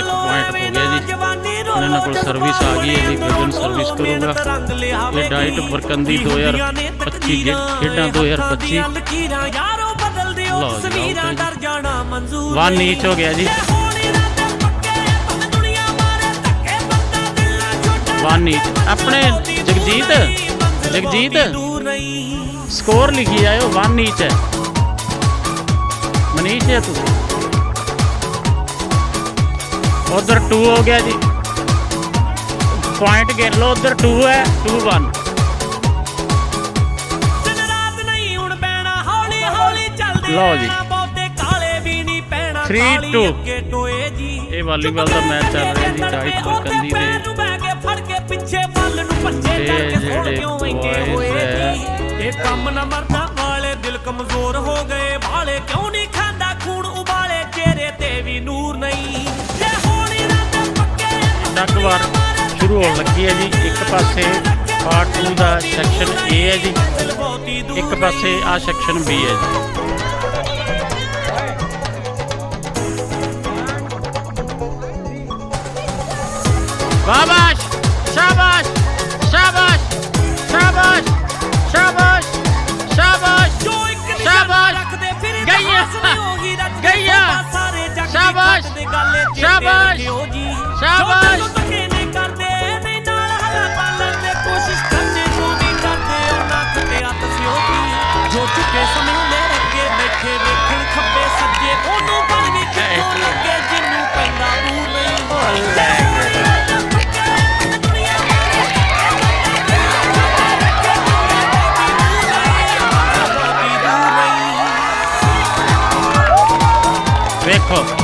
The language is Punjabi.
ਵਾਲਾ ਇੱਕ ਪੁਆਇੰਟ ਹੋ ਗਿਆ ਜੀ। ਇਹਨਾਂ ਕੋਲ ਸਰਵਿਸ ਆ ਗਈ ਹੈ ਜੀ ਗਗਨ ਸਰਵਿਸ ਕਰੂਗਾ। ਇਹ ਡਾਈਟ ਬਰਕੰਦੀ 2025 ਗੇ- ਖੇਡਾਂ 2025 ਲਓ ਜੀ। ਵਨ ਈਚ ਹੋ ਗਿਆ ਜੀ। ਵਨ ਈਚ ਆਪਣੇ ਜਗਜੀਤ ਜਗਜੀਤ। ਸਕੋਰ ਲਿਖੀ ਜਾਇਓ ਵਨ ਈਚ ਹੈ ਮਨੀਸ਼ ਹੈ ਤੁਸੀਂ ਉਧਰ 2 ਹੋ ਗਿਆ ਜੀ ਪੁਆਇੰਟ ਗਿਣ ਲਓ ਉਧਰ 2 ਹੈ 2 1 ਲਓ ਜੀ। Three, two। ਇਹ ਵਾਲੀਬਾਲ ਦਾ ਮੈਚ ਚੱਲ ਰਿਹਾ ਜੀ ਡਾਈਟ ਬਰਕੰਦੀ ਦੇ ਤੇ ਜਿਹੜੇ boys ਹੈ। ਇਹ ਕੰਮ ਨਾ ਮਰਦਾ ਵਾਲੇ ਦਿਲ ਕਮਜ਼ੋਰ ਪੱਕੇ ਵਾਰ ਸ਼ੁਰੂ ਹੋਣ ਲੱਗੀ ਹੈ ਜੀ? ਇੱਕ ਪਾਸੇ ਪਾਰਟ 2 ਦਾ ਸੈਕਸ਼ਨ A ਹੈ ਜੀ। ਇੱਕ ਪਾਸੇ ਆ ਸੈਕਸ਼ਨ B ਹੈ ਜੀ। ਸ਼ਾਬਾਸ਼ ਸ਼ਾਬਾਸ਼! ਖਟਿਆ ਤਸਿਓ ਕੀ ਜੋ ਝੁਕੇ ਸਮੇਂ ਲੈ ਅੱਗੇ ਬੈਠੇ ਵੇਖਣ ਖੱਬੇ ਸੱਜੇ ਉਹਨੂੰ ਬਣ ਵੀ ਕਿਉਂ ਲੱਗੇ ਜਿੰਨੂੰ ਪੈਂਦਾ ਦੂਰ ਨਹੀਂ ਵੇਖੋ